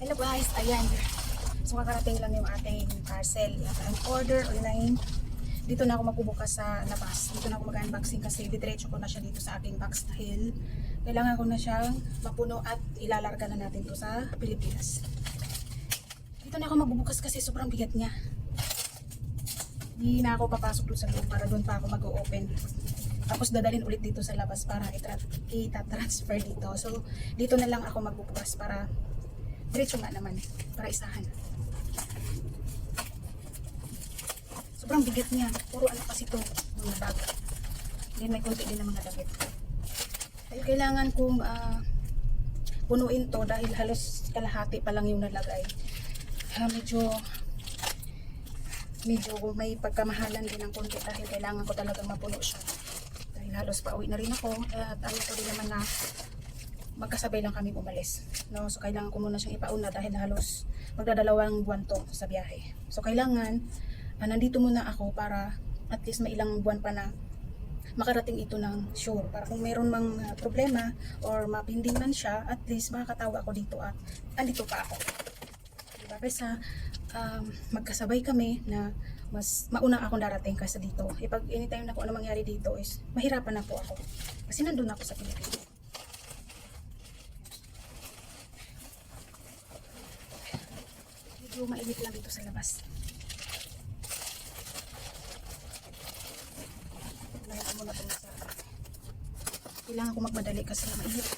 Hello guys, ayan. So kakarating lang yung ating parcel. Yan, ang order online. Dito na ako magbubukas sa labas. Dito na ako mag-unboxing kasi didiretso ko na siya dito sa aking box dahil kailangan ko na siyang mapuno at ilalarga na natin to sa Pilipinas. Dito na ako magbubukas kasi sobrang bigat niya. Hindi na ako papasok doon sa loob para doon pa ako mag-open. Tapos dadalhin ulit dito sa labas para ita-transfer dito. So, dito na lang ako magbubukas para diretso nga naman. Para isahan. Sobrang bigat niya. Puro ano kasi ito. Mga bag. Then may konti din ng mga damit. Kaya kailangan kong ah, punuin to dahil halos kalahati pa lang yung nalagay. Ah, medyo medyo may pagkamahalan din ng konti dahil kailangan ko talagang mapuno siya. Dahil halos pauwi na rin ako at ayaw ko din naman na magkasabay lang kami umalis. No? So kailangan ko muna siyang ipauna dahil halos magdadalawang buwan to sa biyahe. So kailangan ah, nandito muna ako para at least may ilang buwan pa na makarating ito ng sure. Para kung mayroon mang ah, problema or mapinding man siya, at least makakatawa ako dito at andito pa ako. Diba? Kaysa um, magkasabay kami na mas mauna akong darating kaysa dito. E pag anytime na kung ano mangyari dito is mahirapan na po ako. Kasi nandun ako sa Pilipinas. Medyo mainit lang dito sa labas. Dahil ako muna itong sa... Kailangan ko magmadali kasi mainit.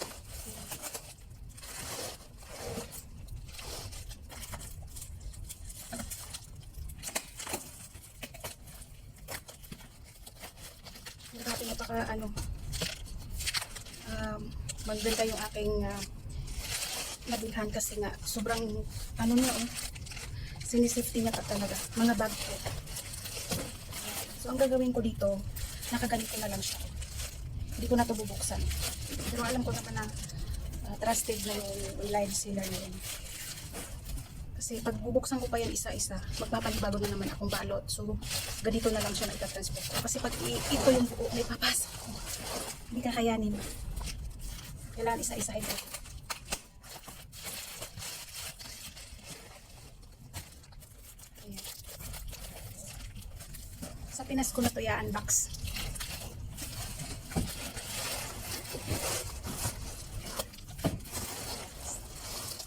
Grabe napaka ano um, magbenta yung aking uh, nabilhan kasi nga sobrang ano niya oh sinisafety niya ka talaga. Mga bag ko so ang gagawin ko dito nakaganito na lang siya. Hindi ko na to bubuksan. Pero alam ko naman na uh, trusted na yung online seller na yun. Kasi pag bubuksan ko pa yan isa-isa magpapanibago na naman akong balot. So ganito na lang siya na itatransfer ko. Kasi pag ito yung buo na ipapasok ko hindi kakayanin. Kailangan isa-isahin ko Ayan. Sa Pinas ko na to i-unbox.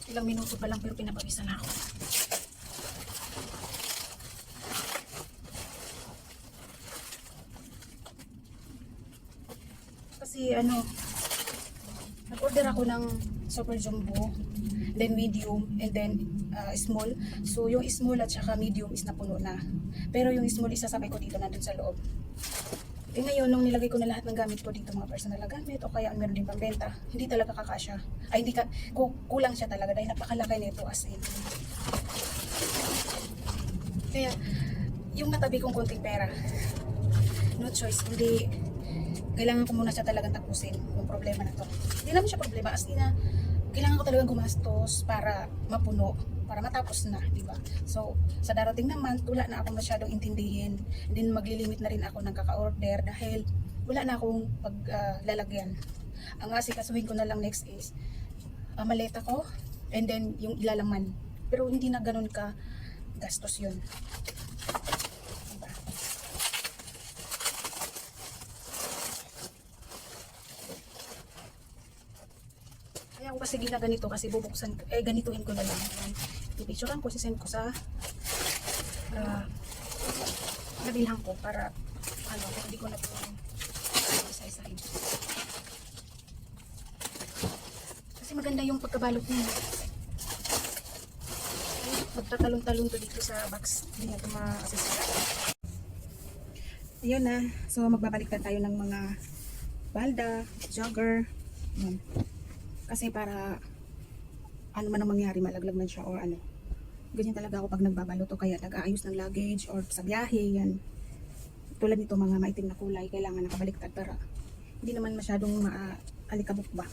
Ilang minuto pa lang pero pinapawisan na ako. Kasi ano, nag-order ako ng super jumbo, then medium, and then uh, small. So yung small at saka medium is napuno na. Pero yung small isasabay ko dito nandun sa loob. Eh ngayon, nung nilagay ko na lahat ng gamit ko dito, mga personal na gamit, o kaya meron din pambenta, hindi talaga kakasya. Ay, hindi ka, ku- kulang siya talaga dahil napakalaki nito as in. Kaya, yung natabi kong konting pera, no choice, hindi, kailangan ko muna siya talagang tapusin yung problema na to. Hindi naman siya problema, as in na, kailangan ko talagang gumastos para mapuno, para matapos na, di ba? So, sa darating naman, wala na ako masyadong intindihin. And then, maglilimit na rin ako ng kaka-order dahil wala na akong paglalagyan. Ang asikasuhin ko na lang next is, uh, maleta ko, and then yung ilalaman. Pero hindi na ganun ka gastos yun. Diba? Kaya ako kasi ginaganito kasi bubuksan, eh ganituhin ko na lang. Yan. Pipicturean ko, sisend ko sa uh, nabilhan ko para ano, hindi ko na ito isa-isahin. Kasi maganda yung pagkabalot niya. Magtatalong-talong to dito sa box. Hindi na ito ma-assisira. Ayun na. So, magbabaliktad tayo ng mga balda, jogger. Yan. Kasi para ano man ang mangyari, malaglag man siya or ano. Ganyan talaga ako pag nagbabalot o kaya nag-aayos ng luggage or sa biyahe, yan. Tulad nito mga maitim na kulay, kailangan nakabaliktad para hindi naman masyadong maalikabok ba.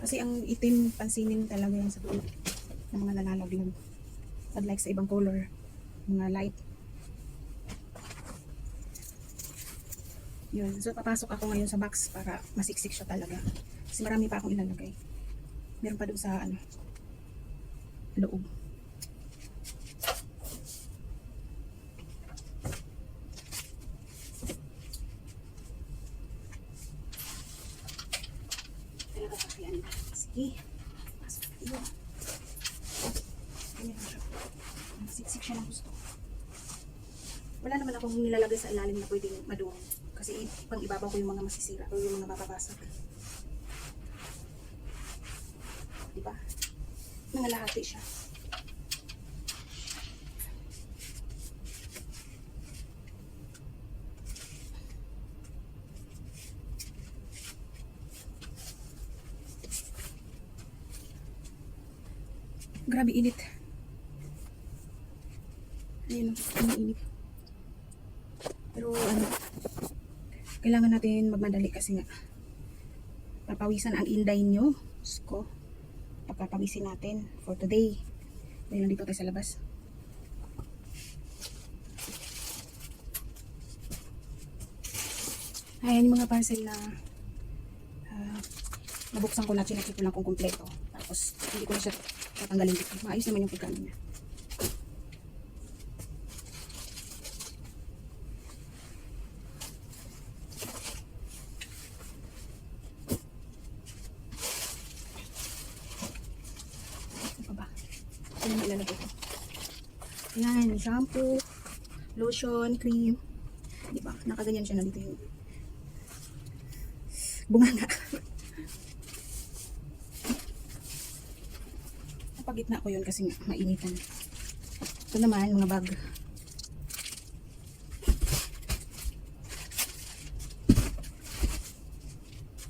Kasi ang itim, pansinin talaga yan sa dulo ng mga nalalaglag. Unlike sa ibang color, mga light. Yun. So, papasok ako ngayon sa box para masiksik siya talaga. Kasi marami pa akong ilalagay. Meron pa doon sa ano, loob. Sige. Pasok tayo. Ganyan lang siya. Siksik siya ng gusto. Wala naman akong nilalagay sa ilalim na pwedeng madurog. Kasi pang ibabaw ko yung mga masisira o yung mga mababasag. Diba? Nangalahati siya. Grabe init. Ayun, ang init. Pero ano, kailangan natin magmadali kasi nga papawisan ang inday nyo. Ko, pagpapawisin natin for today. Dahil nandito tayo sa labas. Ayan yung mga parcel na ah, nabuksan ko na, chinakit ko lang kung kompleto. Tapos, hindi ko na siya tatanggalin dito. Maayos naman yung pagkano niya. Ano pa ba? Ano na ilalagay ko? Ayan, shampoo, lotion, cream. Di ba? Nakaganyan siya na dito yung bunganga. Napagitna ko yun kasi mainitan. Ito naman, mga bag.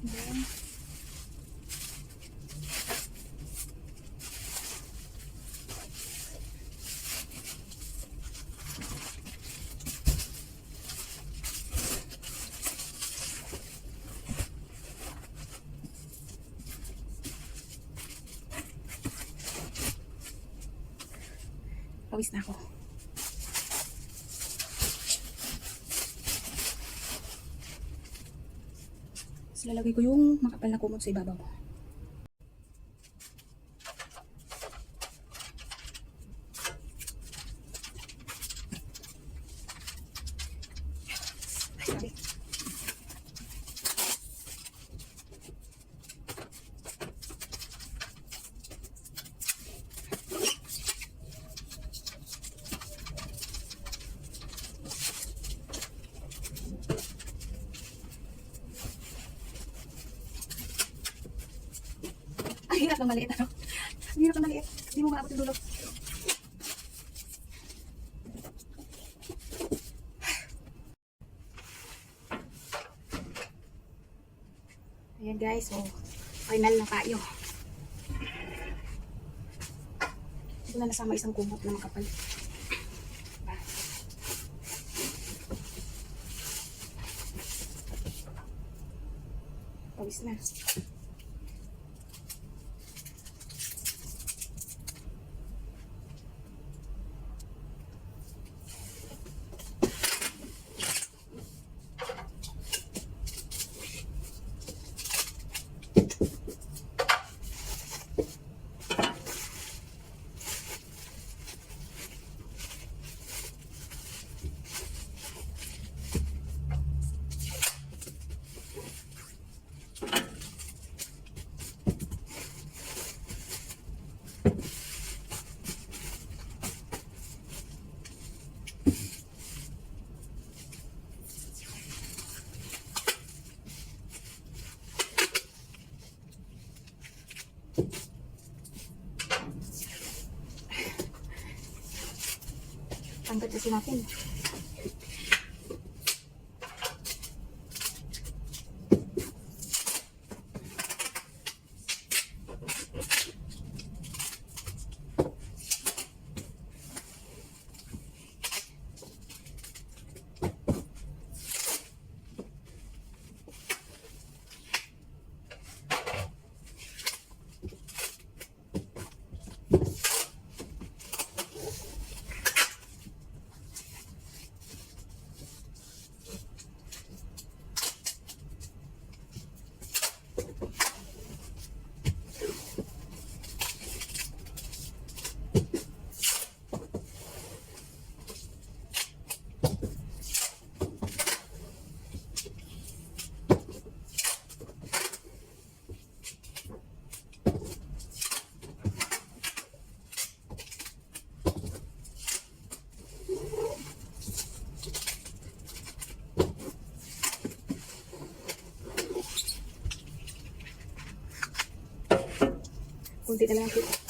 Ayan. Pawis na ako. Tapos lalagay ko yung makapal na kumot sa ibabaw. Ay, grabe. Ang hirap ng maliit, ano? Ang hirap ng maliit. Hindi mo maabot yung dulo. Ayan guys, so final na tayo. Ito na nasama isang kumot na makapal. Pawis na. Kasi natin. 工地的面积。